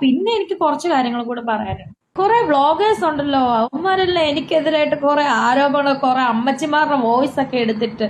പിന്നെ എനിക്ക് കുറച്ച് കാര്യങ്ങൾ കൂടെ പറയാനുണ്ട്. കുറെ വ്ളോഗേഴ്സ് ഉണ്ടല്ലോ. അവന്മാരെല്ലാം എനിക്കെതിരായിട്ട് കുറെ ആരോപണം കുറെ അമ്മച്ചിമാരുടെ വോയിസ് ഒക്കെ എടുത്തിട്ട്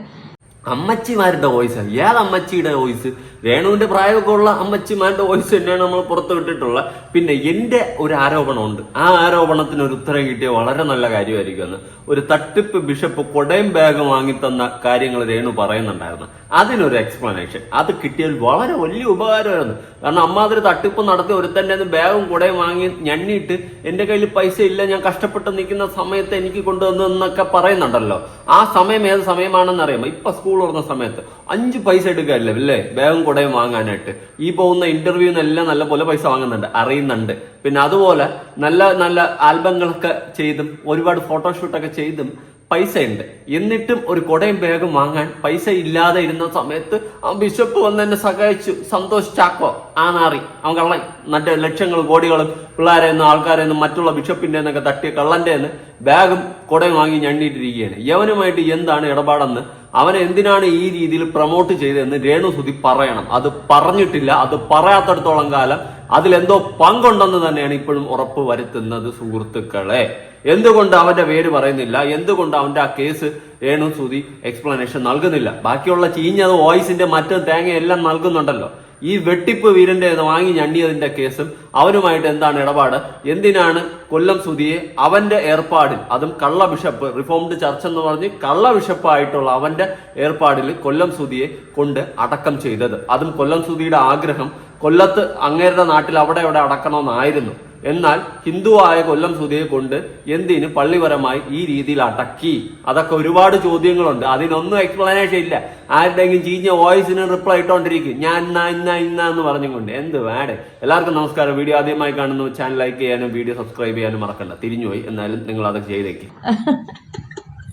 അമ്മച്ചിമാരുടെ വോയിസ് ഏത് അമ്മച്ചിയുടെ വോയിസ് വേണുവിന്റെ പ്രായമൊക്കെ ഉള്ള അമ്മച്ചിമാരുടെ വോയിസ് തന്നെയാണ് നമ്മൾ പുറത്തു വിട്ടിട്ടുള്ളത്. പിന്നെ എന്റെ ഒരു ആരോപണമുണ്ട്. ആ ആരോപണത്തിന് ഒരു ഉത്തരം കിട്ടിയ വളരെ നല്ല കാര്യമായിരിക്കും എന്ന്. ഒരു തട്ടിപ്പ് ബിഷപ്പ് കൊടയും ബാഗ് വാങ്ങിത്തന്ന കാര്യങ്ങൾ രേണു പറയുന്നുണ്ടായിരുന്നു. അതിനൊരു എക്സ്പ്ലനേഷൻ അത് കിട്ടിയാൽ വളരെ വലിയ ഉപകാരമായിരുന്നു. കാരണം അമ്മാതിരി തട്ടിപ്പ് നടത്തി കയ്യിന്ന് ബാഗും കുടയും വാങ്ങി ഞണ്ണിയിട്ട് എന്റെ കയ്യിൽ പൈസ ഇല്ല ഞാൻ കഷ്ടപ്പെട്ട് നിൽക്കുന്ന സമയത്ത് എനിക്ക് കൊണ്ടുവന്നു എന്നൊക്കെ പറയുന്നുണ്ടല്ലോ. ആ സമയം ഏത് സമയമാണെന്ന് അറിയാം ഇപ്പൊ തുറന്ന സമയത്ത് അഞ്ച് പൈസ എടുക്കാറില്ല അല്ലേ? ബാഗും കുടയും വാങ്ങാനായിട്ട്. ഈ പോകുന്ന ഇന്റർവ്യൂന്നെല്ലാം നല്ല പോലെ പൈസ വാങ്ങുന്നുണ്ട് അറിയുന്നുണ്ട്. പിന്നെ അതുപോലെ നല്ല നല്ല ആൽബങ്ങളൊക്കെ ചെയ്തും ഒരുപാട് ഫോട്ടോഷൂട്ടൊക്കെ ചെയ്തും പൈസ ഉണ്ട് എന്നിട്ടും ഒരു കുടയും ബാഗും വാങ്ങാൻ പൈസ ഇല്ലാതെ ഇരുന്ന സമയത്ത് ആ ബിഷപ്പ് വന്ന് എന്നെ സഹായിച്ചു. സന്തോഷിച്ചാക്കോ ആ നാറി അവൻ കള്ളൻ. മറ്റേ ലക്ഷങ്ങളും കോടികളും പിള്ളേരെ നിന്ന് ആൾക്കാരെ മറ്റുള്ള ബിഷപ്പിന്റെ തട്ടിയ കള്ളന്റെ ബാഗും കുടയും വാങ്ങി ഞണ്ണിയിട്ടിരിക്കുകയാണ് യവനുമായിട്ട് എന്താണ് ഇടപാടെന്ന് അവനെ എന്തിനാണ് ഈ രീതിയിൽ പ്രൊമോട്ട് ചെയ്തതെന്ന് രേണുസുതി പറയണം. അത് പറഞ്ഞിട്ടില്ല അത് പറയാത്തടത്തോളം കാലം അതിലെന്തോ പങ്കുണ്ടെന്ന് തന്നെയാണ് ഇപ്പോഴും ഉറപ്പ് വരുത്തുന്നത് സുഹൃത്തുക്കളെ. എന്തുകൊണ്ട് അവന്റെ പേര് പറയുന്നില്ല? എന്തുകൊണ്ട് അവന്റെ ആ കേസ് രേണു സുതി എക്സ്പ്ലനേഷൻ നൽകുന്നില്ല? ബാക്കിയുള്ള ചീഞ്ഞത് വോയിസിന്റെ മറ്റും തേങ്ങയെല്ലാം നൽകുന്നുണ്ടല്ലോ. ഈ വെട്ടിപ്പ് വീരന്റെ വാങ്ങി ഞണ്ണിയതിന്റെ കേസും അവനുമായിട്ട് എന്താണ് ഇടപാട്? എന്തിനാണ് കൊല്ലം സുധിയെ അവന്റെ ഏർപ്പാടിൽ അതും കള്ള ബിഷപ്പ് റിഫോംഡ് ചർച്ച് എന്ന് പറഞ്ഞ് കള്ള ബിഷപ്പായിട്ടുള്ള അവന്റെ ഏർപ്പാടിൽ കൊല്ലം സുധിയെ കൊണ്ട് അടക്കം ചെയ്തത്. അതും കൊല്ലം സുധിയുടെ ആഗ്രഹം കൊല്ലത്ത് അങ്ങേരുടെ നാട്ടിൽ അവിടെ അവിടെ അടക്കണമെന്നായിരുന്നു. എന്നാൽ ഹിന്ദുവായ കൊല്ലം സുധയെ കൊണ്ട് എന്തിന് പള്ളിപരമായി ഈ രീതിയിൽ അടക്കി? അതൊക്കെ ഒരുപാട് ചോദ്യങ്ങളുണ്ട്. അതിനൊന്നും എക്സ്പ്ലനേഷൻ ഇല്ല. ആരുടെയെങ്കിലും ചീഞ്ഞ വോയിസിന് റിപ്ലൈ ഇട്ടോണ്ടിരിക്കും. ഞാൻ ഇന്ന ഇന്ന ഇന്ന എന്ന് പറഞ്ഞുകൊണ്ട് എന്ത് വേടെ? എല്ലാവർക്കും നമസ്കാരം. വീഡിയോ ആദ്യമായി കാണുന്നു ചാനൽ ലൈക്ക് ചെയ്യാനും വീഡിയോ സബ്സ്ക്രൈബ് ചെയ്യാനും മറക്കണ്ട. തിരിഞ്ഞുപോയി. എന്നാലും നിങ്ങൾ അതൊക്കെ ചെയ്തേക്ക്.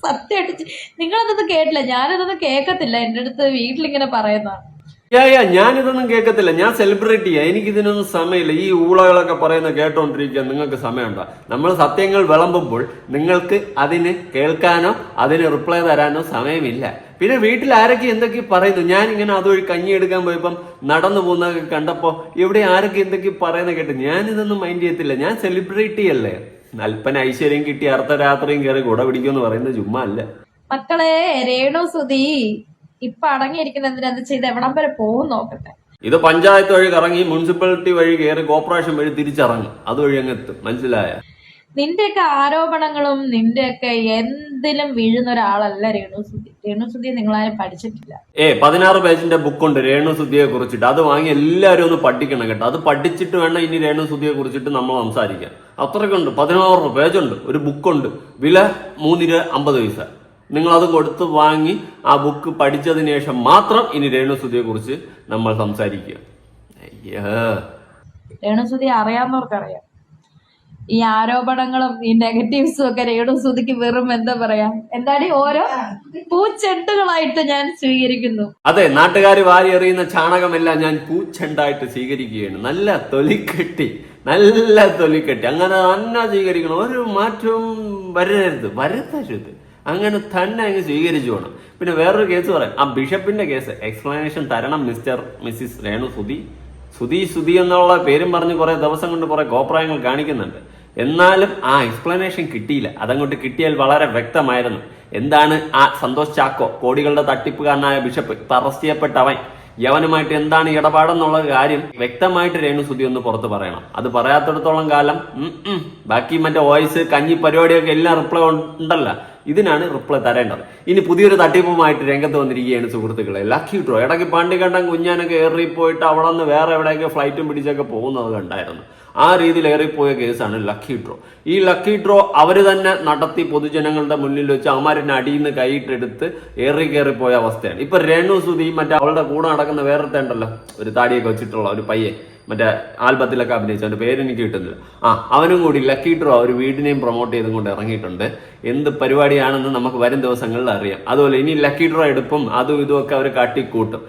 സത്യമായിട്ട് നിങ്ങളതൊന്നും കേട്ടില്ല. ഞാനതൊന്നും കേൾക്കത്തില്ല എന്റെ അടുത്ത് വീട്ടിലിങ്ങനെ പറയുന്നതാണ്. യാ യാ ഞാനിതൊന്നും കേൾക്കത്തില്ല ഞാൻ സെലിബ്രിറ്റിയാ. ചെയ്യാം എനിക്ക് ഇതിനൊന്നും സമയമില്ല. ഈ ഊളകളൊക്കെ പറയുന്ന കേട്ടോണ്ടിരിക്കാൻ നിങ്ങൾക്ക് സമയമുണ്ടോ? നമ്മൾ സത്യങ്ങൾ വിളമ്പുമ്പോൾ നിങ്ങൾക്ക് അതിന് കേൾക്കാനോ അതിന് റിപ്ലൈ തരാനോ സമയമില്ല. പിന്നെ വീട്ടിൽ ആരൊക്കെ എന്തൊക്കെ പറയുന്നു? ഞാൻ ഇങ്ങനെ അതൊരു കഞ്ഞി എടുക്കാൻ പോയപ്പം നടന്നു പോകുന്നതൊക്കെ കണ്ടപ്പോ ഇവിടെ ആരൊക്കെ എന്തൊക്കെ പറയുന്ന കേട്ട് ഞാൻ ഇതൊന്നും മൈൻഡ് ചെയ്യത്തില്ല. ഞാൻ സെലിബ്രേറ്റ് ചെയ്യല്ലേ അല്പന ഐശ്വര്യം കിട്ടി അർദ്ധരാത്രിയും കയറി കൂടെ പിടിക്കുമെന്ന് പറയുന്നത് ചുമ്മാ അല്ല. മക്കളെ രേണു സുധി. ഇപ്പൊ അടങ്ങിയിരിക്കുന്ന എന്തിനാ? എന്താ ചെയ്ത് എവിടം വരെ പോകും നോക്കട്ടെ. ഇത് പഞ്ചായത്ത് വഴി കറങ്ങി മുനിസിപ്പാലിറ്റി വഴി കയറി കോർപ്പറേഷൻ വഴി തിരിച്ചിറങ്ങും. അതുവഴി അങ്ങ് എത്തും. മനസ്സിലായ? നിന്റെയൊക്കെ ആരോപണങ്ങളും നിന്റെയൊക്കെ എന്തിലും വീഴുന്ന ഒരാളല്ല രേണു രേണുസുദ്ധിയെ നിങ്ങളാരും പഠിച്ചിട്ടില്ല. ഏ പതിനാറ് പേജിന്റെ ബുക്കുണ്ട് രേണു സുധിയെ കുറിച്ചിട്ട്. അത് വാങ്ങി എല്ലാവരും ഒന്ന് പഠിക്കണം കേട്ടോ. അത് പഠിച്ചിട്ട് വേണം ഇനി രേണു സുധിയെ കുറിച്ചിട്ട് നമ്മൾ സംസാരിക്കാൻ. അത്രയ്ക്കുണ്ട്. പതിനാറ് പേജുണ്ട്. ഒരു ബുക്കുണ്ട്. വില മൂന്നിര അമ്പത് പൈസ. നിങ്ങൾ അത് കൊടുത്ത് വാങ്ങി ആ ബുക്ക് പഠിച്ചതിന് ശേഷം മാത്രം ഇനി രേണുസുതിയെ കുറിച്ച് നമ്മൾ സംസാരിക്കുക. രേണുസുതി അറിയാമെന്നവർക്കറിയാം അറിയാവുന്നവർക്കറിയാം. ഈ ആരോപണങ്ങളും ഈ നെഗറ്റീവ്സും ഒക്കെ രേണുസുതിക്ക് വെറും എന്താ പറയാ? എന്തായാലും ഓരോ പൂച്ചെണ്ടുകളായിട്ട് ഞാൻ സ്വീകരിക്കുന്നു. അതെ നാട്ടുകാർ വാരി എറിയുന്ന ചാണകമെല്ലാം ഞാൻ പൂച്ചെണ്ടായിട്ട് സ്വീകരിക്കുകയാണ്. നല്ല തൊലിക്കെട്ടി നല്ല തൊലിക്കെട്ടി. അങ്ങനെ തന്നെ സ്വീകരിക്കണം. ഒരു മാറ്റവും വരരുത് വരുത്തരുത്. അങ്ങനെ തന്നെ അങ്ങ് സ്വീകരിച്ചു വേണം പിന്നെ വേറൊരു കേസ് പറയാം. ആ ബിഷപ്പിന്റെ കേസ്. എക്സ്പ്ലനേഷൻ തരണം മിസ്റ്റർ മിസ്സിസ് രേണു സുധി. സുധി സുധി എന്നുള്ള പേരും പറഞ്ഞ് കുറെ ദിവസം കൊണ്ട് കുറെ കോപ്രായങ്ങൾ കാണിക്കുന്നുണ്ട്. എന്നാലും ആ എക്സ്പ്ലനേഷൻ കിട്ടിയില്ല. അതങ്ങോട്ട് കിട്ടിയാൽ വളരെ വ്യക്തമായിരുന്നു. എന്താണ് ആ സന്തോഷ് ചാക്കോ കോടികളുടെ തട്ടിപ്പുകാരനായ ബിഷപ്പ് അറസ്റ്റ് ചെയ്യപ്പെട്ട അവൻ യവനുമായിട്ട് എന്താണ് ഇടപാടെന്നുള്ള കാര്യം വ്യക്തമായിട്ട് രേണു സുധി ഒന്ന് പുറത്ത് പറയണം. അത് പറയാത്തടത്തോളം കാലം ബാക്കി മറ്റേ വോയിസ് കഞ്ഞി പരിപാടിയൊക്കെ എല്ലാം റിപ്ലൈ ഉണ്ടല്ലോ. ഇതിനാണ് റിപ്ലൈ തരേണ്ടത്. ഇനി പുതിയൊരു തട്ടിപ്പുമായിട്ട് രംഗത്ത് വന്നിരിക്കുകയാണ് സുഹൃത്തുക്കളെ. ലക്കി ഡ്രോ ഇടയ്ക്ക് പാണ്ടിക്കണ്ടം കുഞ്ഞാനൊക്കെ ഏറിപ്പോയിട്ട് അവിടെ നിന്ന് വേറെ എവിടെയൊക്കെ ഫ്ലൈറ്റും പിടിച്ചൊക്കെ പോകുന്നത് കണ്ടായിരുന്നു. ആ രീതിയിൽ ഏറിപ്പോയ കേസാണ് ലക്കി ഡ്രോ ഈ ലക്കി ഡ്രോ അവർ തന്നെ നടത്തി പൊതുജനങ്ങളുടെ മുന്നിൽ വെച്ച് അമരന് അടിയിൽ നിന്ന് കൈയിട്ടെടുത്ത് ഏറി കയറിപ്പോയ അവസ്ഥയാണ്. ഇപ്പൊ രേണു സുധി മറ്റേ അവളുടെ കൂടെ നടക്കുന്ന വേറെ ഉണ്ടല്ലോ. ഒരു താടിയൊക്കെ വെച്ചിട്ടുള്ള ഒരു പയ്യെ മറ്റേ ആൽബത്തിലൊക്കെ പേര് എനിക്ക് കിട്ടുന്നില്ല. ആ അവനും കൂടി ലക്കി ഡ്രോ ഒരു വീടിനെയും പ്രൊമോട്ട് ചെയ്തും കൊണ്ട് ഇറങ്ങിയിട്ടുണ്ട്. എന്ത് പരിപാടിയാണെന്ന് നമുക്ക് വരും ദിവസങ്ങളിൽ അറിയാം. അതുപോലെ ഇനി ലക്കി ഡ്രോ എടുപ്പും അതും ഇതും ഒക്കെ അവർ കാട്ടിക്കൂട്ടും.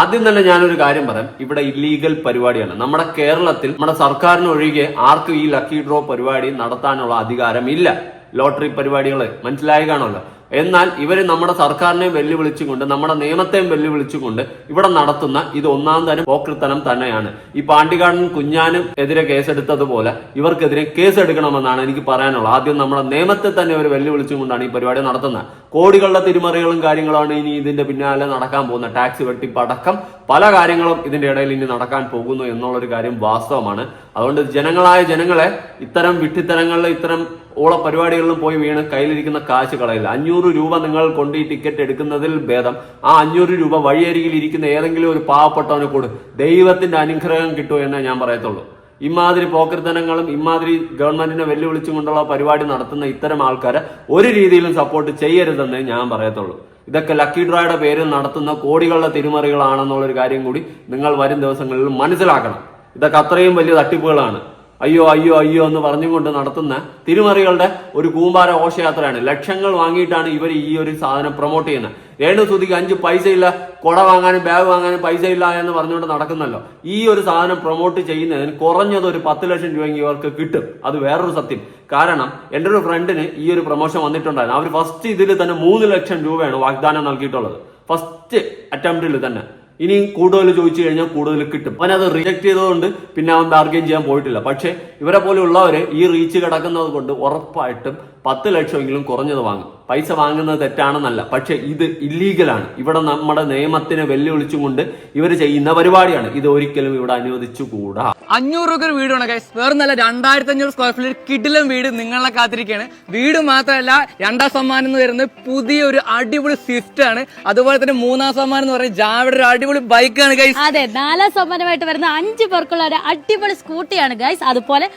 ആദ്യം തന്നെ ഞാനൊരു കാര്യം പറയാം. ഇവിടെ ഇല്ലീഗൽ പരിപാടിയാണ്. നമ്മുടെ കേരളത്തിൽ നമ്മുടെ സർക്കാരിന് ഒഴികെ ആർക്കും ഈ ലക്കി ഡ്രോ പരിപാടി നടത്താനുള്ള അധികാരമില്ല. ലോട്ടറി പരിപാടികൾ മനസ്സിലായി കാണുമല്ലോ? എന്നാൽ ഇവർ നമ്മുടെ സർക്കാരിനെയും വെല്ലുവിളിച്ചുകൊണ്ട് നമ്മുടെ നിയമത്തെയും വെല്ലുവിളിച്ചുകൊണ്ട് ഇവിടെ നടത്തുന്ന ഇത് ഒന്നാം തരം പോക്കൃത്തനം തന്നെയാണ്. ഈ പാണ്ടികാടൻ കുഞ്ഞാനും എതിരെ കേസെടുത്തതുപോലെ ഇവർക്കെതിരെ കേസെടുക്കണമെന്നാണ് എനിക്ക് പറയാനുള്ളത്. ആദ്യം നമ്മുടെ നിയമത്തെ തന്നെ ഇവർ വെല്ലുവിളിച്ചുകൊണ്ടാണ് ഈ പരിപാടി നടത്തുന്നത്. കോടികളുടെ തിരിമറികളും കാര്യങ്ങളാണ് ഇനി ഇതിന്റെ പിന്നാലെ നടക്കാൻ പോകുന്നത്. ടാക്സ് വെട്ടിപ്പടക്കം പല കാര്യങ്ങളും ഇതിന്റെ ഇടയിൽ ഇനി നടക്കാൻ പോകുന്നു എന്നുള്ളൊരു കാര്യം വാസ്തവമാണ്. അതുകൊണ്ട് ജനങ്ങളായ ജനങ്ങളെ ഇത്തരം വിട്ടിത്തരങ്ങളിൽ ഇത്തരം ഓള പരിപാടികളിലും പോയി വീണ് കയ്യിലിരിക്കുന്ന കാശ് കളയില്ല. അഞ്ഞൂറ് രൂപ നിങ്ങൾ കൊണ്ട് ഈ ടിക്കറ്റ് എടുക്കുന്നതിൽ ഭേദം. ആ അഞ്ഞൂറ് രൂപ വഴിയരികിൽ ഇരിക്കുന്ന ഏതെങ്കിലും ഒരു പാവപ്പെട്ടവനെ കൊടു. ദൈവത്തിന്റെ അനുഗ്രഹം കിട്ടുമോ എന്നേ ഞാൻ പറയത്തുള്ളൂ. ഇമാതിരി പോക്കർത്തനങ്ങളും ഇമാതിരി ഗവൺമെന്റിനെ വെല്ലുവിളിച്ചും കൊണ്ടുള്ള പരിപാടി നടത്തുന്ന ഇത്തരം ആൾക്കാരെ ഒരു രീതിയിലും സപ്പോർട്ട് ചെയ്യരുതെന്നേ ഞാൻ പറയത്തുള്ളൂ. ഇതൊക്കെ ലക്കി ഡ്രോയുടെ പേരിൽ നടത്തുന്ന കോടികളുടെ തിരിമറികളാണെന്നുള്ളൊരു കാര്യം കൂടി നിങ്ങൾ വരും ദിവസങ്ങളിൽ മനസ്സിലാക്കണം. ഇതൊക്കെ അത്രയും വലിയ തട്ടിപ്പുകളാണ്. അയ്യോ അയ്യോ അയ്യോ എന്ന് പറഞ്ഞുകൊണ്ട് നടത്തുന്ന തിരുമറികളുടെ ഒരു കൂമ്പാര ഘോഷയാത്രയാണ്. ലക്ഷങ്ങൾ വാങ്ങിയിട്ടാണ് ഇവർ ഈ ഒരു സാധനം പ്രൊമോട്ട് ചെയ്യുന്നത്. രേണു സുതിക്ക് അഞ്ച് പൈസ ഇല്ല കൊട വാങ്ങാനും ബാഗ് വാങ്ങാനും പൈസ ഇല്ല എന്ന് പറഞ്ഞുകൊണ്ട് നടക്കുന്നല്ലോ. ഈ ഒരു സാധനം പ്രൊമോട്ട് ചെയ്യുന്നതിന് കുറഞ്ഞത് ഒരു പത്ത് ലക്ഷം രൂപയെങ്കിൽ ഇവർക്ക് കിട്ടും. അത് വേറൊരു സത്യം. കാരണം എന്റെ ഒരു ഫ്രണ്ടിന് ഈ ഒരു പ്രൊമോഷൻ വന്നിട്ടുണ്ടായിരുന്നു. അവർ ഫസ്റ്റ് ഇതിൽ തന്നെ മൂന്ന് ലക്ഷം രൂപയാണ് വാഗ്ദാനം നൽകിയിട്ടുള്ളത്. ഫസ്റ്റ് അറ്റംപ്റ്റിൽ തന്നെ. ഇനി കൂടുതൽ ചോദിച്ചു കഴിഞ്ഞാൽ കൂടുതൽ കിട്ടും. അവൻ അത് റിജക്ട് ചെയ്തതുകൊണ്ട് പിന്നെ അവൻ ബാർഗെയിൻ ചെയ്യാൻ പോയിട്ടില്ല. പക്ഷേ ഇവരെ പോലെയുള്ളവര് ഈ റീച്ച് കിടക്കുന്നത് കൊണ്ട് ഉറപ്പായിട്ടും പത്ത് ലക്ഷമെങ്കിലും കുറഞ്ഞത് വാങ്ങും. പൈസ വാങ്ങുന്നത് തെറ്റാണെന്നല്ല പക്ഷെ ഇത് ഇല്ലീഗലാണ് ഇവിടെ നമ്മുടെ നിയമത്തിനെ വെല്ലുവിളിച്ചുകൊണ്ട് ഇവർ ചെയ്യുന്ന പരിപാടിയാണ്. ഇത് ഒരിക്കലും ഇവിടെ അനുവദിച്ചുകൂടാ. അഞ്ഞൂറ് രൂപ വീട് വീടാണ് കൈസ് വേറെ നല്ല രണ്ടായിരത്തി അഞ്ഞൂറ് സ്ക്വയർ ഫീറ്റ് കിടിലം വീട് നിങ്ങളെ കാത്തിരിക്കുകയാണ് വീട് മാത്രമല്ല രണ്ടാം സമ്മാനം എന്ന് വരുന്നത് പുതിയൊരു അടിപൊളി സ്വിഫ്റ്റ് ആണ്. അതുപോലെ തന്നെ മൂന്നാം സമ്മാനം എന്ന് പറയുന്നത് ജാവയുടെ ഒരു അടിപൊളി ബൈക്കാണ് ഗൈസ് അതെ നാലാം സമ്മാനമായിട്ട് വരുന്ന അഞ്ച് പേർക്കുള്ള ഒരു അടിപൊളി സ്കൂട്ടിയാണ് ഗൈസ് അതുപോലെ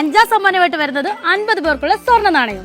അഞ്ചാം സമ്മാനമായിട്ട് വരുന്നത് അൻപത് പേർക്കുള്ള സ്വർണ നാണയം.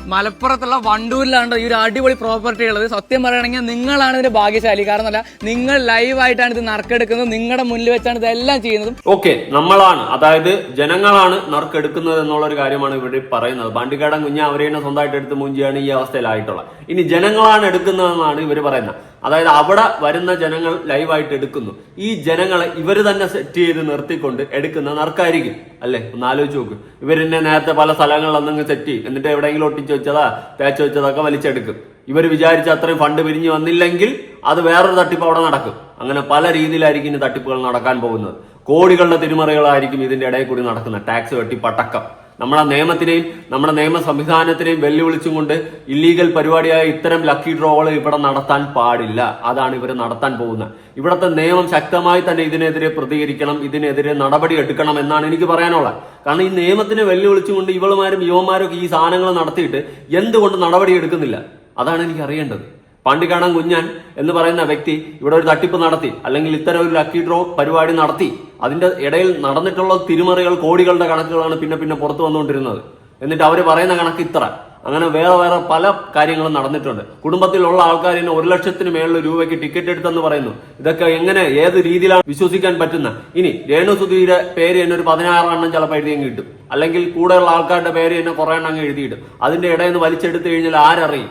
മലപ്പുറത്തുള്ള വണ്ടൂരിലാണ് ഈ ഒരു അടിപൊളി പ്രോപ്പർട്ടി ഉള്ളത്? സത്യം പറയുകയാണെങ്കിൽ നിങ്ങളാണ് ഇതിന്റെ ഭാഗ്യശാലി. കാരണം അല്ല നിങ്ങൾ ലൈവായിട്ടാണ് ഇത് നറുക്കെടുക്കുന്നത്. നിങ്ങളുടെ മുന്നിൽ വെച്ചാണ് ഇതെല്ലാം ചെയ്യുന്നതും. ഓക്കെ നമ്മളാണ്. അതായത് ജനങ്ങളാണ് നറുക്കെടുക്കുന്നത് എന്നുള്ള ഒരു കാര്യമാണ് ഇവിടെ പറയുന്നത്. പാണ്ടിക്കാടൻ കുഞ്ഞ അവരെ തന്നെ സ്വന്തമായിട്ട് എടുത്ത് മുഞ്ചിയാണ് ഈ അവസ്ഥയിലായിട്ടുള്ളത്. ഇനി ജനങ്ങളാണ് എടുക്കുന്നതെന്നാണ് ഇവർ പറയുന്നത്. അതായത് അവിടെ വരുന്ന ജനങ്ങൾ ലൈവായിട്ട് എടുക്കുന്നു. ഈ ജനങ്ങളെ ഇവർ തന്നെ സെറ്റ് ചെയ്ത് നിർത്തിക്കൊണ്ട് എടുക്കുന്ന നറുക്കായിരിക്കും. അല്ലേ? ഒന്ന് ആലോചിച്ച് നോക്ക്. ഇവരെന്നെ നേരത്തെ പല സ്ഥലങ്ങളിൽ ഒന്നങ്ങ് സെറ്റ് ചെയ്യും. എന്നിട്ട് എവിടെയെങ്കിലും ഒട്ടിച്ച് വെച്ചതാ തേച്ച് വെച്ചതൊക്കെ വലിച്ചെടുക്കും. ഇവർ വിചാരിച്ച അത്രയും ഫണ്ട് പിരിഞ്ഞു വന്നില്ലെങ്കിൽ അത് വേറൊരു തട്ടിപ്പ് അവിടെ നടക്കും. അങ്ങനെ പല രീതിയിലായിരിക്കും ഇനി തട്ടിപ്പുകൾ നടക്കാൻ പോകുന്നത്. കോടികളുടെ തിരിമറികളായിരിക്കും ഇതിന്റെ ഇടയിൽ കൂടി നടക്കുന്നത്. ടാക്സ് വെട്ടി പട്ടക്കം നമ്മുടെ നിയമത്തിനെയും നമ്മുടെ നിയമ സംവിധാനത്തിനെയും വെല്ലുവിളിച്ചും കൊണ്ട് ഇല്ലീഗൽ പരിപാടിയായ ഇത്തരം ലക്കി ഡ്രോകൾ ഇവിടെ നടത്താൻ പാടില്ല. അതാണ് ഇവർ നടത്താൻ പോകുന്നത്. ഇവിടുത്തെ നിയമം ശക്തമായി തന്നെ ഇതിനെതിരെ പ്രതികരിക്കണം ഇതിനെതിരെ നടപടി എടുക്കണം എന്നാണ് എനിക്ക് പറയാനുള്ളത്. കാരണം ഈ നിയമത്തിനെ വെല്ലുവിളിച്ചുകൊണ്ട് ഇവളുമാരും യുവമാരും ഒക്കെ ഈ സാധനങ്ങൾ നടത്തിയിട്ട് എന്തുകൊണ്ട് നടപടി എടുക്കുന്നില്ല? അതാണ് എനിക്ക് അറിയേണ്ടത്. പാണ്ടിക്കാടൻ കുഞ്ഞാൻ എന്ന് പറയുന്ന വ്യക്തി ഇവിടെ ഒരു തട്ടിപ്പ് നടത്തി അല്ലെങ്കിൽ ഇത്തരം ഒരു ലക്കി ഡ്രോ പരിപാടി നടത്തി അതിന്റെ ഇടയിൽ നടന്നിട്ടുള്ള തിരിമറികൾ കോടികളുടെ കണക്കുകളാണ് പിന്നെ പിന്നെ പുറത്തു വന്നുകൊണ്ടിരുന്നത്. എന്നിട്ട് അവർ പറയുന്ന കണക്ക് ഇത്ര. അങ്ങനെ വേറെ വേറെ പല കാര്യങ്ങളും നടന്നിട്ടുണ്ട്. കുടുംബത്തിലുള്ള ആൾക്കാർ തന്നെ ഒരു ലക്ഷത്തിന് മേളിൽ രൂപയ്ക്ക് ടിക്കറ്റ് എടുത്തെന്ന് പറയുന്നു. ഇതൊക്കെ എങ്ങനെ ഏത് രീതിയിലാണ് വിശ്വസിക്കാൻ പറ്റുന്ന? ഇനി രേണു സുധീരെ പേര് തന്നെ ഒരു പതിനാറെണ്ണം ചിലപ്പോൾ എഴുതിയും കിട്ടും അല്ലെങ്കിൽ കൂടെയുള്ള ആൾക്കാരുടെ പേര് തന്നെ കുറേ എണ്ണം എഴുതിയിടും അതിന്റെ ഇടയിൽ നിന്ന് വലിച്ചെടുത്തു കഴിഞ്ഞാൽ ആരറിയും?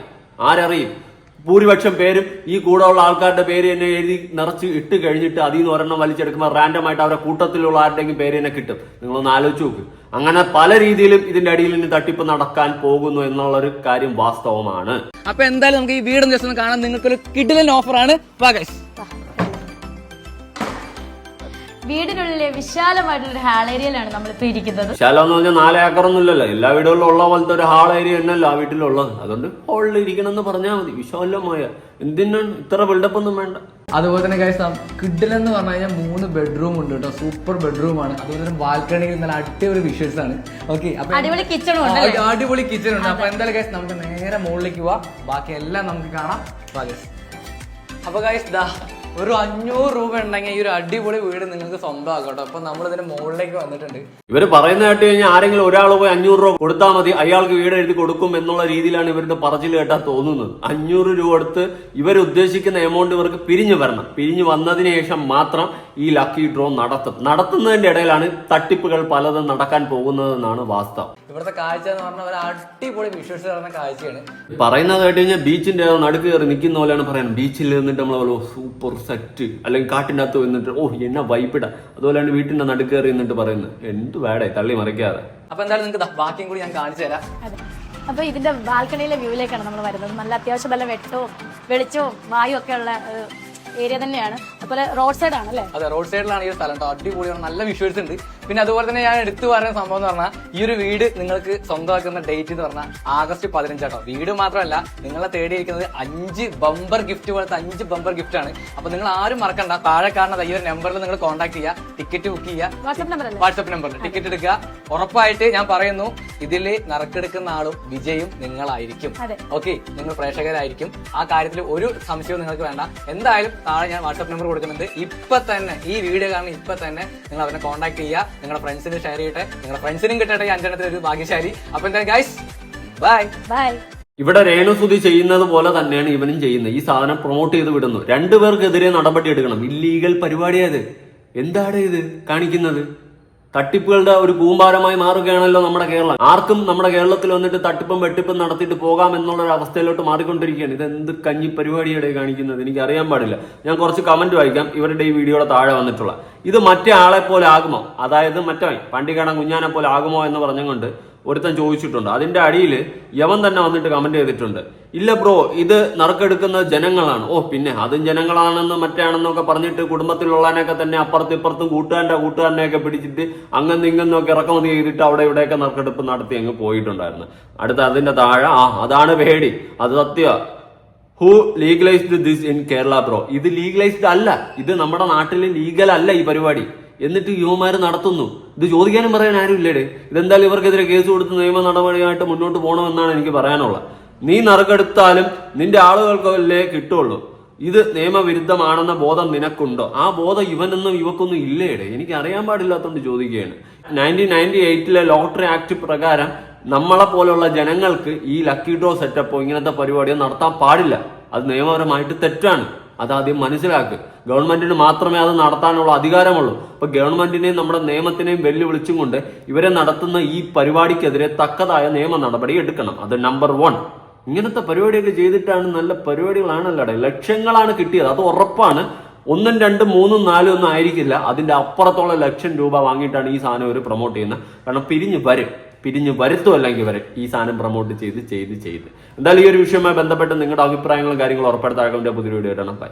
ആരറിയും? ഭൂരിപക്ഷം പേരും ഈ കൂടെ ഉള്ള ആൾക്കാരുടെ പേര് തന്നെ എഴുതി നിറച്ച് ഇട്ട് കഴിഞ്ഞിട്ട് അതിൽ നിന്ന് ഒരെണ്ണം വലിച്ചെടുക്കുമ്പോൾ റാൻഡം ആയിട്ട് അവരുടെ കൂട്ടത്തിലുള്ള ആരുടെയും പേര് തന്നെ കിട്ടും. നിങ്ങളൊന്ന് ആലോചിച്ച് നോക്ക്. അങ്ങനെ പല രീതിയിലും ഇതിന്റെ അടിയിൽ നിന്ന് തട്ടിപ്പ് നടക്കാൻ പോകുന്നു എന്നുള്ളൊരു കാര്യം വാസ്തവമാണ്. അപ്പൊ എന്തായാലും നമുക്ക് ഈ വീടും ജസ്റ്റ് കാണാൻ നിങ്ങൾക്കൊരു കിഡിലൻ ഓഫറാണ് വീടിനുള്ളിലെ വിശാലമായിട്ടുള്ള ഹാൾ ഏരിയയിലാണ് നമ്മൾ നമ്മളിപ്പോ ഇരിക്കുന്നത്. വിശാലം എന്ന് പറഞ്ഞാൽ നാല് ഏക്കറൊന്നും ഇല്ലല്ലോ. എല്ലാ വീടുകളിലും ഉള്ള പോലത്തെ ഒരു ഹാൾ ഏരിയ തന്നെയല്ല ആ വീട്ടിലുള്ളത്. അതുകൊണ്ട് ഹാളിൽ ഇരിക്കണം എന്ന് പറഞ്ഞാൽ മതി. വിശാലമായ. എന്തിനാണ് ഇത്ര ബിൽഡപ്പ് ഒന്നും വേണ്ട. അതുപോലെ തന്നെ കഴിച്ച കിഡിൽ എന്ന് പറഞ്ഞു കഴിഞ്ഞാൽ മൂന്ന് ബെഡ്റൂം ഉണ്ട് കേട്ടോ. സൂപ്പർ ബെഡ്റൂം ആണ്. അതുപോലെ തന്നെ ബാൽക്കണിയിൽ നല്ല അടിപൊളി വിഷ്വൽസ് ആണ്. ഓക്കെ അടിപൊളി കിച്ചൺ ഉണ്ട് അടിപൊളി കിച്ചൺ ഉണ്ട്. അപ്പൊ എന്തായാലും കഴിച്ച നമുക്ക് നേരെ മുകളിലേക്ക് പോവാം. ബാക്കി എല്ലാം നമുക്ക് കാണാം. അപ്പൊ കഴിച്ച ദാ ഒരു അഞ്ഞൂറ് രൂപ ഉണ്ടെങ്കിൽ ഈ ഒരു അടിപൊളി വീട് നിങ്ങൾക്ക് സ്വന്തമാക്കട്ടോ കേട്ടോ. അപ്പൊ നമ്മൾ ഇതിന്റെ മുകളിലേക്ക് വന്നിട്ടുണ്ട്. ഇവർ പറയുന്ന കേട്ട് കഴിഞ്ഞാൽ ആരെങ്കിലും ഒരാൾ പോയി അഞ്ഞൂറ് രൂപ കൊടുത്താൽ മതി അയാൾക്ക് വീട് എഴുതി കൊടുക്കും എന്നുള്ള രീതിയിലാണ് ഇവരുടെ പറച്ചിൽ കേട്ടാൽ തോന്നുന്നത്. അഞ്ഞൂറ് രൂപ കൊടുത്ത് ഇവർ ഉദ്ദേശിക്കുന്ന എമൗണ്ട് ഇവർക്ക് പിരിഞ്ഞു വരണം. പിരിഞ്ഞു വന്നതിന് ശേഷം മാത്രം ഈ ലക്കി ഡ്രോ നടത്തും. നടത്തുന്നതിന്റെ ഇടയിലാണ് തട്ടിപ്പുകൾ പലതും നടക്കാൻ പോകുന്നതെന്നാണ് വാസ്തവം. ഇവിടുത്തെ കാഴ്ച എന്ന് പറഞ്ഞാൽ ഒരു അടിപൊളി വിഷ്വൽസ് പറഞ്ഞ കാഴ്ചയാണ്. പറയുന്നത് കേട്ട് കഴിഞ്ഞാൽ ബീച്ചിന്റെ നടുക്ക് കയറി നിൽക്കുന്ന പോലെയാണ് പറയുന്നത് ബീച്ചിൽ നിന്നിട്ട് നമ്മൾ സൂപ്പർ സെറ്റ് അല്ലെങ്കിൽ കാട്ടിന്റെ അകത്ത് നിന്നിട്ട് ഓ എന്നാ വൈപ്പിട അതുപോലെയാണ് വീട്ടിന്റെ നടുക്ക് കയറി നിന്നിട്ട് പറയുന്നത്. എന്ത് വേടേ തള്ളി മറിക്കാതെ. അപ്പൊ എന്തായാലും നിങ്ങൾക്ക് ബാക്കിയും കൂടി ഞാൻ കാണിച്ചു തരാം. അപ്പൊ ഇതിന്റെ ബാൽക്കണിയിലെ വ്യൂവിലേക്കാണ് നമ്മൾ വരുന്നത്. നല്ല അത്യാവശ്യം നല്ല വെട്ടവും വെളിച്ചവും വായു ഒക്കെ ഉള്ള ഏരിയ തന്നെയാണ്. അതുപോലെ റോഡ് സൈഡ് ആണ് അല്ലേ അതെ റോഡ് സൈഡിലാണ് ഈ സ്ഥലം അടിപൊളിയാണ്. നല്ല വിഷ്വൽസ് ഉണ്ട്. പിന്നെ അതുപോലെ തന്നെ ഞാൻ എടുത്തു പറയുന്ന സംഭവം എന്ന് പറഞ്ഞാൽ ഈ ഒരു വീട് നിങ്ങൾക്ക് സ്വന്തമാക്കുന്ന ഡേറ്റ് എന്ന് പറഞ്ഞാൽ ആഗസ്റ്റ് പതിനഞ്ചാട്ടോ വീട് മാത്രമല്ല നിങ്ങളെ തേടിയിരിക്കുന്നത് അഞ്ച് ബമ്പർ ഗിഫ്റ്റ് പോലത്തെ അഞ്ച് ബമ്പർ ഗിഫ്റ്റ് ആണ്. അപ്പൊ നിങ്ങൾ ആരും മറക്കണ്ട. താഴെ കാണുന്ന ഈ ഒരു നമ്പറിൽ നിങ്ങൾ കോൺടാക്ട് ചെയ്യുക ടിക്കറ്റ് ബുക്ക് ചെയ്യുക വാട്സ്ആപ്പ് നമ്പറിൽ ടിക്കറ്റ് എടുക്കുക. ഉറപ്പായിട്ട് ഞാൻ പറയുന്നു ഇതിൽ നറുക്കെടുക്കുന്ന ആളും വിജയും നിങ്ങളായിരിക്കും. ഓക്കെ നിങ്ങൾ പ്രേക്ഷകരായിരിക്കും. ആ കാര്യത്തിൽ ഒരു സംശയവും നിങ്ങൾക്ക് വേണ്ട. എന്തായാലും താഴെ ഞാൻ വാട്സ്ആപ്പ് നമ്പർ കൊടുക്കുന്നുണ്ട്. ഇപ്പൊ തന്നെ ഈ വീഡിയോ കാണുന്ന ഇപ്പൊ തന്നെ നിങ്ങൾ അവരെ കോൺടാക്ട് ചെയ്യുക നിങ്ങളുടെ ഫ്രണ്ട്സിന് ഷെയർ ചെയ്യട്ടെ. നിങ്ങളുടെ ഫ്രണ്ട്സിനും കിട്ടട്ടെ ഈ അഞ്ചെണ്ണത്തിൽ ഒരു ഭാഗ്യശാലി. അപ്പൊ എന്തായാലും ഗൈസ് ബൈ ബൈ ഇവിടെ രേണുസുതി ചെയ്യുന്നത് പോലെ തന്നെയാണ് ഇവനും ചെയ്യുന്നത്. ഈ സാധനം പ്രൊമോട്ട് ചെയ്ത് വിടുന്നു. രണ്ടുപേർക്കെതിരെ നടപടി എടുക്കണം. ഇല്ലീഗൽ പരിപാടിയാത് എന്താണ് ഇത് കാണിക്കുന്നത്? തട്ടിപ്പുകളുടെ ഒരു കൂമ്പാരമായി മാറുകയാണല്ലോ നമ്മുടെ കേരളം. ആർക്കും നമ്മുടെ കേരളത്തിൽ വന്നിട്ട് തട്ടിപ്പും വെട്ടിപ്പും നടത്തിയിട്ട് പോകാം എന്നുള്ള ഒരു അവസ്ഥയിലോട്ട് മാറിക്കൊണ്ടിരിക്കുകയാണ്. ഇത് എന്ത് കഞ്ഞി പരിപാടിയുടെ കാണിക്കുന്നത്? എനിക്ക് അറിയാൻ പാടില്ല. ഞാൻ കുറച്ച് കമന്റ് വായിക്കാം. ഇവരുടെ ഈ വീഡിയോയുടെ താഴെ വന്നിട്ടുള്ള. ഇത് മറ്റേ ആളെ പോലെ ആകുമോ? അതായത് മറ്റേ പണ്ടിക്കാടൻ കുഞ്ഞാനെ പോലെ ആകുമോ എന്ന് പറഞ്ഞുകൊണ്ട് ഒരുത്തൻ ചോദിച്ചിട്ടുണ്ട്. അതിന്റെ അടിയിൽ യവൻ തന്നെ വന്നിട്ട് കമന്റ് ചെയ്തിട്ടുണ്ട്. ഇല്ല ബ്രോ ഇത് നറുക്കെടുക്കുന്നത് ജനങ്ങളാണ്. ഓ പിന്നെ അതും ജനങ്ങളാണെന്ന് മറ്റാണെന്നൊക്കെ പറഞ്ഞിട്ട് കുടുംബത്തിലുള്ളതിനൊക്കെ തന്നെ അപ്പുറത്തും ഇപ്പുറത്തും കൂട്ടുകാരന്റെ കൂട്ടുകാരനെയൊക്കെ പിടിച്ചിട്ട് അങ്ങനെ ഇങ്ങന്നൊക്കെ ഇറക്കുമതി ചെയ്തിട്ട് അവിടെ ഇവിടെയൊക്കെ നറുക്കെടുപ്പ് നടത്തി അങ്ങ് പോയിട്ടുണ്ടായിരുന്നു. അടുത്ത അതിന്റെ താഴെ ആ അതാണ് പേടി. അത് സത്യ. Who legalized this in Kerala bro ഇത് ലീഗലൈസ്ഡ് അല്ല. ഇത് നമ്മുടെ നാട്ടിൽ ലീഗൽ അല്ല ഈ പരിപാടി. എന്നിട്ട് യുവമാര് നടത്തുന്നു. ഇത് ചോദിക്കാനും പറയാൻ ആരും ഇല്ലേടെ ഇതെന്തായാലും ഇവർക്കെതിരെ കേസ് കൊടുത്ത് നിയമ നടപടിയായിട്ട് മുന്നോട്ട് പോകണമെന്നാണ് എനിക്ക് പറയാനുള്ളത്. നീ നറുക്കെടുത്താലും നിന്റെ ആളുകൾക്കല്ലേ കിട്ടുള്ളൂ. ഇത് നിയമവിരുദ്ധമാണെന്ന ബോധം നിനക്കുണ്ടോ? ആ ബോധം ഇവനൊന്നും ഇവക്കൊന്നും ഇല്ലേടെ? എനിക്ക് അറിയാൻ പാടില്ലാത്തതുകൊണ്ട് ചോദിക്കുകയാണ്. നയന്റീൻ നയന്റി എയ്റ്റിലെ ലോട്ടറി ആക്ട് പ്രകാരം നമ്മളെ പോലെയുള്ള ജനങ്ങൾക്ക് ഈ ലക്കി ഡ്രോ സെറ്റപ്പോ ഇങ്ങനത്തെ പരിപാടിയോ നടത്താൻ പാടില്ല. അത് നിയമപരമായിട്ട് തെറ്റാണ്. അത് ആദ്യം മനസ്സിലാക്കുക ഗവൺമെന്റിന് മാത്രമേ അത് നടത്താനുള്ള അധികാരമുള്ളൂ. അപ്പൊ ഗവൺമെന്റിനെയും നമ്മുടെ നിയമത്തിനെയും വെല്ലുവിളിച്ചും കൊണ്ട് ഇവരെ നടത്തുന്ന ഈ പരിപാടിക്കെതിരെ തക്കതായ നിയമ നടപടി എടുക്കണം. അത് നമ്പർ വൺ ഇങ്ങനത്തെ പരിപാടിയൊക്കെ ചെയ്തിട്ടാണ് നല്ല പരിപാടികളാണല്ലോ ലക്ഷങ്ങളാണ് കിട്ടിയത്. അത് ഉറപ്പാണ്. ഒന്നും രണ്ടും മൂന്നും നാലും ഒന്നും ആയിരിക്കില്ല. അതിന്റെ അപ്പുറത്തോളം ലക്ഷം രൂപ വാങ്ങിയിട്ടാണ് ഈ സാധനം ഒരു പ്രൊമോട്ട് ചെയ്യുന്നത്. കാരണം പിരിഞ്ഞ് വരും. പിരിഞ്ഞ് വരുത്തും അല്ലെങ്കിൽ വരെ. ഈ സാധനം പ്രൊമോട്ട് ചെയ്ത് ചെയ്ത് ചെയ്ത്. എന്തായാലും ഈ ഒരു വിഷയവുമായി ബന്ധപ്പെട്ട് നിങ്ങളുടെ അഭിപ്രായങ്ങളും കാര്യങ്ങളും ഉറപ്പെടുത്താൻ പുതിയ വീഡിയോ ആയിട്ടാണ് ബൈ